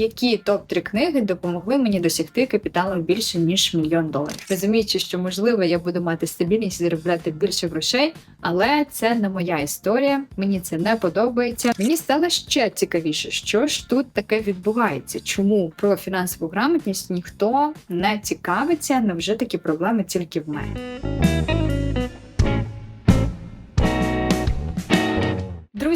Які топ 3 книги допомогли мені досягти капіталу більше ніж мільйон доларів? Розуміючи, що можливо я буду мати стабільність і заробляти більше грошей, але це не моя історія. Мені це не подобається. Мені стало ще цікавіше, що ж тут таке відбувається. Чому про фінансову грамотність ніхто не цікавиться? Невже такі проблеми тільки в мене?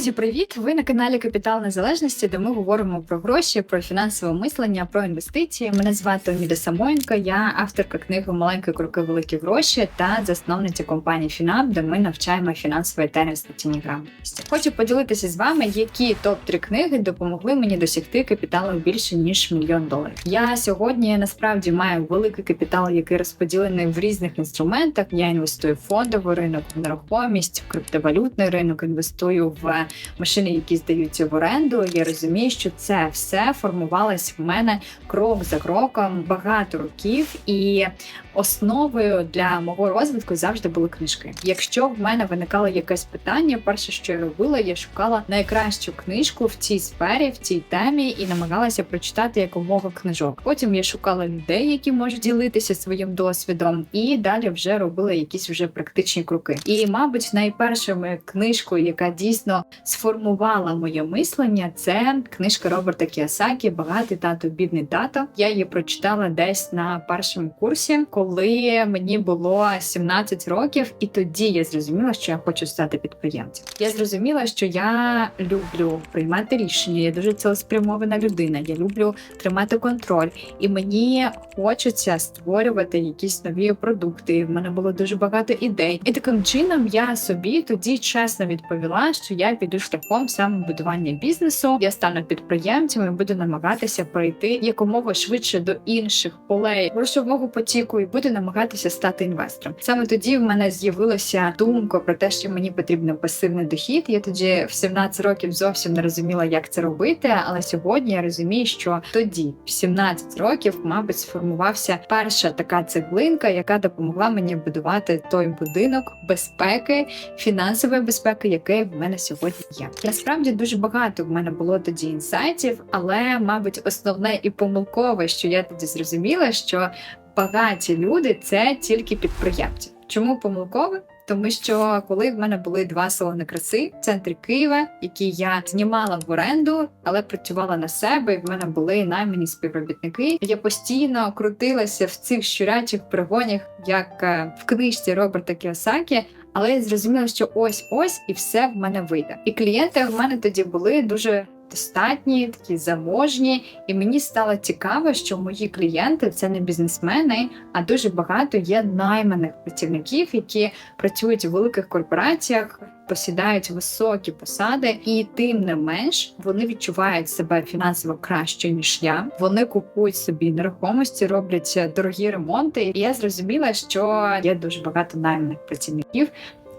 Друзі, привіт! Ви на каналі Капітал Незалежності, де ми говоримо про гроші, про фінансове мислення, про інвестиції. Мене звати Оміда Самойенко, я авторка книги Маленькі кроки, великі гроші та засновниця компанії Фінап, де ми навчаємо фінансової та інвестиційній грамотності. Хочу поділитися з вами, які топ 3 книги допомогли мені досягти капіталу більше ніж мільйон доларів. Я сьогодні насправді маю великий капітал, який розподілений в різних інструментах. Я інвестую в фондовий ринок, в нерухомість, в криптовалютний ринок, інвестую в машини, які здаються в оренду. Я розумію, що це все формувалось в мене крок за кроком багато років, і основою для мого розвитку завжди були книжки. Якщо в мене виникало якесь питання, перше, що я робила, я шукала найкращу книжку в цій сфері, в цій темі, і намагалася прочитати якомога книжок. Потім я шукала людей, які можуть ділитися своїм досвідом, і далі вже робила якісь вже практичні кроки. І, мабуть, найпершою книжкою, яка дійсно сформувала моє мислення, це книжка Роберта Кіосакі Багатий тато, бідний тато. Я її прочитала десь на першому курсі, коли мені було 17 років, і тоді я зрозуміла, що я хочу стати підприємцем. Я зрозуміла, що я люблю приймати рішення. Я дуже цілеспрямована людина. Я люблю тримати контроль, і мені хочеться створювати якісь нові продукти. В мене було дуже багато ідей, і таким чином я собі тоді чесно відповіла, що я піду шляхом самобудування бізнесу. Я стану підприємцем і буду намагатися пройти якомога швидше до інших полей грошового потіку і буду намагатися стати інвестором. Саме тоді в мене з'явилася думка про те, що мені потрібен пасивний дохід. Я тоді в 17 років зовсім не розуміла, як це робити. Але сьогодні я розумію, що тоді, в 17 років, мабуть, сформувався перша така цеглинка, яка допомогла мені будувати той будинок безпеки, фінансової безпеки, який в мене сьогодні є. Насправді дуже багато в мене було тоді інсайтів, але, мабуть, основне і помилкове, що я тоді зрозуміла, що багаті люди це тільки підприємці. Чому помилкове? Тому що коли в мене були два салони краси в центрі Києва, які я знімала в оренду, але працювала на себе, і в мене були наймані співробітники. Я постійно крутилася в цих щурячих пригонях, як е, в книжці Роберта Кіосакі. Але я зрозуміла, що ось ось і все в мене вийде. І клієнти в мене тоді були дуже достатні, такі заможні, і мені стало цікаво, що мої клієнти це не бізнесмени, а дуже багато є найманих працівників, які працюють у великих корпораціях. Посідають високі посади, і тим не менш вони відчувають себе фінансово краще ніж я. Вони купують собі нерухомості, роблять дорогі ремонти. І я зрозуміла, що є дуже багато найманих працівників,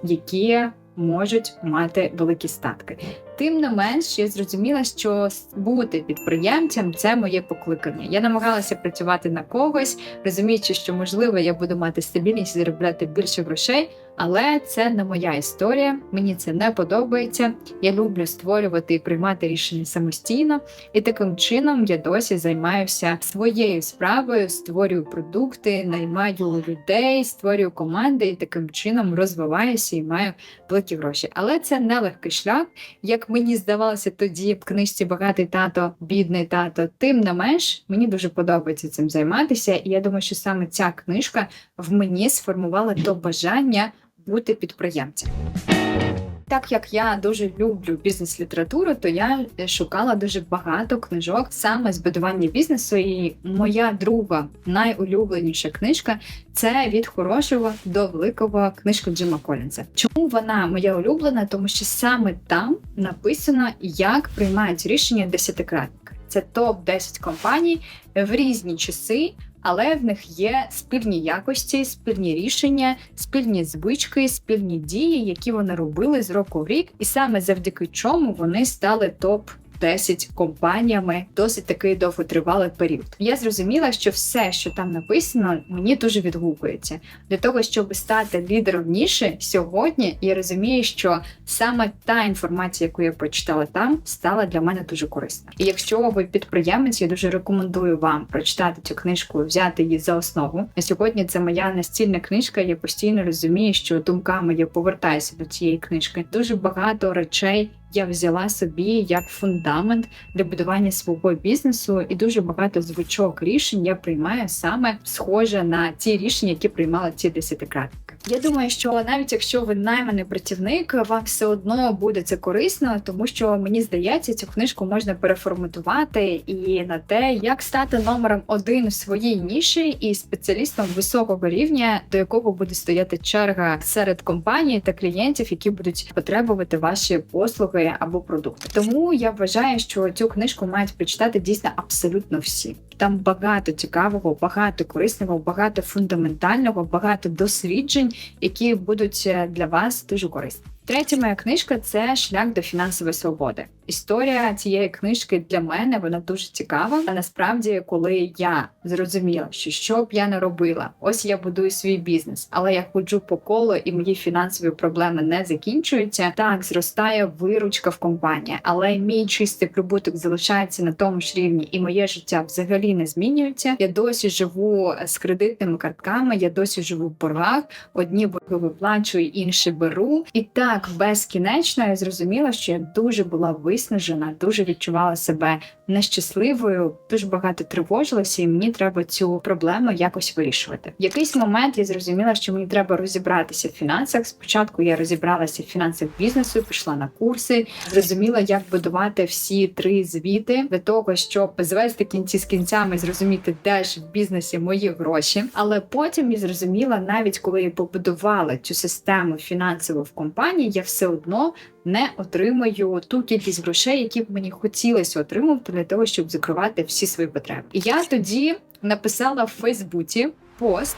які можуть мати великі статки. Тим не менш, я зрозуміла, що бути підприємцем це моє покликання. Я намагалася працювати на когось, розуміючи, що можливо я буду мати стабільність і заробляти більше грошей, але це не моя історія. Мені це не подобається. Я люблю створювати і приймати рішення самостійно, і таким чином я досі займаюся своєю справою, створюю продукти, наймаю людей, створюю команди і таким чином розвиваюся і маю великі гроші. Але це не легкий шлях. Як мені здавалося тоді в книжці Багатий тато, бідний тато, тим не менш мені дуже подобається цим займатися, і я думаю, що саме ця книжка в мені сформувала то бажання бути підприємцем. Так як я дуже люблю бізнес-літературу, то я шукала дуже багато книжок саме з будування бізнесу. І моя друга найулюбленіша книжка це від хорошого до великого книжка Джима Колінса. Чому вона моя улюблена? Тому що саме там написано, як приймають рішення десятикратники. Це топ 10 компаній в різні часи. Але в них є спільні якості, спільні рішення, спільні звички, спільні дії, які вони робили з року в рік, і саме завдяки чому вони стали топ топ-10 компаніями досить такий довготривалий період. Я зрозуміла, що все, що там написано, мені дуже відгукується. Для того, щоб стати лідером ніші сьогодні, я розумію, що саме та інформація, яку я прочитала там, стала для мене дуже корисна. І якщо ви підприємець, я дуже рекомендую вам прочитати цю книжку, взяти її за основу. На сьогодні це моя настільна книжка. Я постійно розумію, що думками я повертаюся до цієї книжки. Дуже багато речей я взяла собі як фундамент для будування свого бізнесу, і дуже багато звичок рішень я приймаю саме схоже на ті рішення, які приймала ці десятикратники. Я думаю, що навіть якщо ви найманий працівник, вам все одно буде це корисно, тому що мені здається, цю книжку можна переформатувати і на те, як стати номером один в своїй ніші і спеціалістом високого рівня, до якого буде стояти черга серед компаній та клієнтів, які будуть потребувати ваші послуги або продукти. Тому я вважаю, що цю книжку мають прочитати дійсно абсолютно всі. Там багато цікавого, багато корисного, багато фундаментального, багато досліджень, які будуть е, для вас дуже корисні. Третя моя книжка це шлях до фінансової свободи. Історія цієї книжки для мене вона дуже цікава. А насправді, коли я зрозуміла, що що б я не робила, ось я будую свій бізнес, але я ходжу по колу і мої фінансові проблеми не закінчуються. Так зростає виручка в компанії, але мій чистий прибуток залишається на тому ж рівні, і моє життя взагалі не змінюється. Я досі живу з кредитними картками, я досі живу в боргах. Одні борги виплачую, інші беру. І так безкінечно я зрозуміла, що я дуже була виснажена, дуже відчувала себе нещасливою, дуже багато тривожилася, і мені треба цю проблему якось вирішувати. В якийсь момент я зрозуміла, що мені треба розібратися в фінансах. Спочатку я розібралася в фінансах бізнесу, пішла на курси, зрозуміла, як будувати всі три звіти для того, щоб звести кінці з кінцями, зрозуміти, де ж в бізнесі мої гроші. Але потім я зрозуміла, навіть коли я побудувала цю систему фінансову в компанії, я все одно не отримаю ту кількість грошей, які б мені хотілося отримувати для того, щоб закривати всі свої потреби. І я тоді написала в Фейсбуці пост.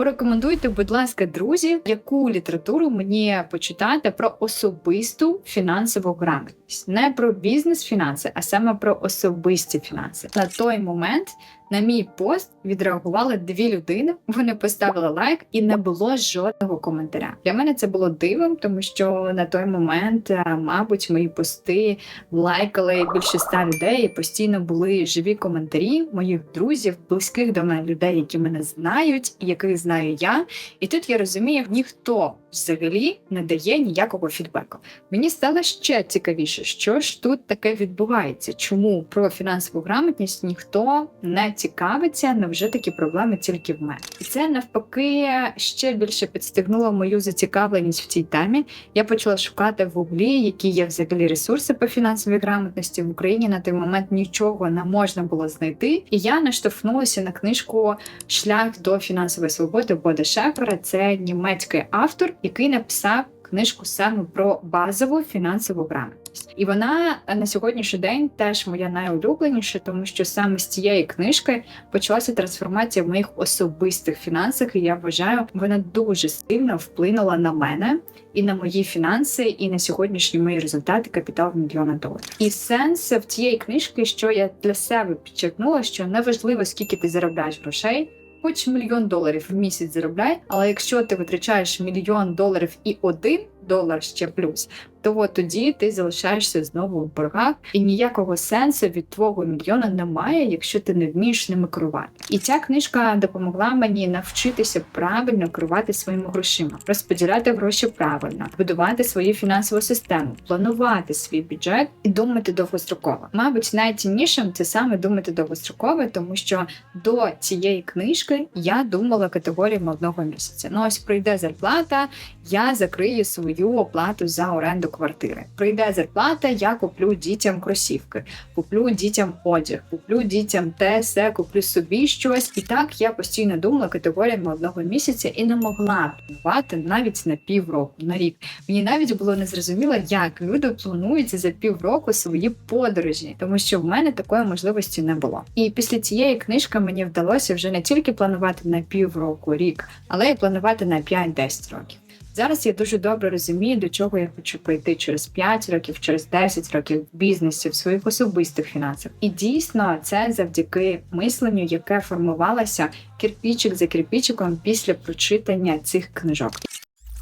Порекомендуйте, будь ласка, друзі, яку літературу мені почитати про особисту фінансову грамотність, не про бізнес-фінанси, а саме про особисті фінанси. На той момент на мій пост відреагували дві людини. Вони поставили лайк, і не було жодного коментаря. Для мене це було дивом, тому що на той момент, е, мабуть, мої пости лайкали більше ста людей. і Постійно були живі коментарі моїх друзів, близьких до мене людей, які мене знають, яких знаю я. І тут я розумію, ніхто взагалі не дає ніякого фідбеку. Мені стало ще цікавіше, що ж тут таке відбувається, чому про фінансову грамотність ніхто не цікавиться, невже такі проблеми тільки в мене. І це навпаки ще більше підстигнуло мою зацікавленість в цій темі. Я почала шукати в гуглі, які є взагалі ресурси по фінансовій грамотності в Україні. На той момент нічого не можна було знайти. І я наштовхнулася на книжку Шлях до фінансової свободи Бода Шефера. Це німецький автор, який написав книжку саме про базову фінансову грамотність. І вона на сьогоднішній день теж моя найулюбленіша, тому що саме з цієї книжки почалася трансформація в моїх особистих фінансах. І я вважаю, вона дуже сильно вплинула на мене і на мої фінанси, і на сьогоднішні мої результати капітал в мільйона доларів. І сенс в цієї книжки, що я для себе підчеркнула, що неважливо скільки ти заробляєш грошей. Хоч мільйон доларів в місяць заробляй, але якщо ти витрачаєш мільйон доларів і один долар ще плюс, то тоді ти залишаєшся знову в боргах, і ніякого сенсу від твого мільйона немає, якщо ти не вмієш ними керувати. І ця книжка допомогла мені навчитися правильно керувати своїми грошима, розподіляти гроші правильно, будувати свою фінансову систему, планувати свій бюджет і думати довгостроково. Мабуть, найціннішим це саме думати довгостроково, тому що до цієї книжки я думала категоріями одного місяця. Ну ось прийде зарплата, я закрию свою оплату за оренду квартири. Прийде зарплата, я куплю дітям кросівки, куплю дітям одяг, куплю дітям те, все, куплю собі щось. І так я постійно думала категоріями одного місяця і не могла планувати навіть на півроку, на рік. Мені навіть було незрозуміло, як люди планують за півроку свої подорожі, тому що в мене такої можливості не було. І після цієї книжки мені вдалося вже не тільки планувати на півроку, рік, але й планувати на 5-10 років. Зараз я дуже добре розумію, до чого я хочу прийти через 5 років, через 10 років в бізнесі, в своїх особистих фінансах. І дійсно це завдяки мисленню, яке формувалося кирпічик за кирпічиком після прочитання цих книжок.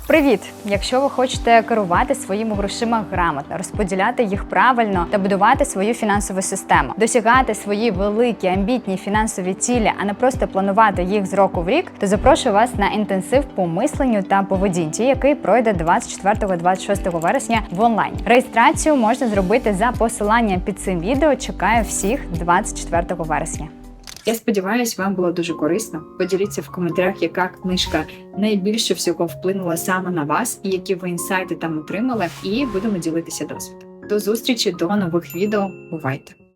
Привіт! Якщо ви хочете керувати своїми грошима грамотно, розподіляти їх правильно та будувати свою фінансову систему, досягати свої великі амбітні фінансові цілі, а не просто планувати їх з року в рік, то запрошую вас на інтенсив по мисленню та поведінці, який пройде 24-26 вересня в онлайн. Реєстрацію можна зробити за посиланням під цим відео. Чекаю всіх 24 вересня. Я сподіваюся, вам було дуже корисно. Поділіться в коментарях, яка книжка найбільше всього вплинула саме на вас, і які ви інсайти там отримали. І будемо ділитися досвідом. До зустрічі до нових відео. Бувайте!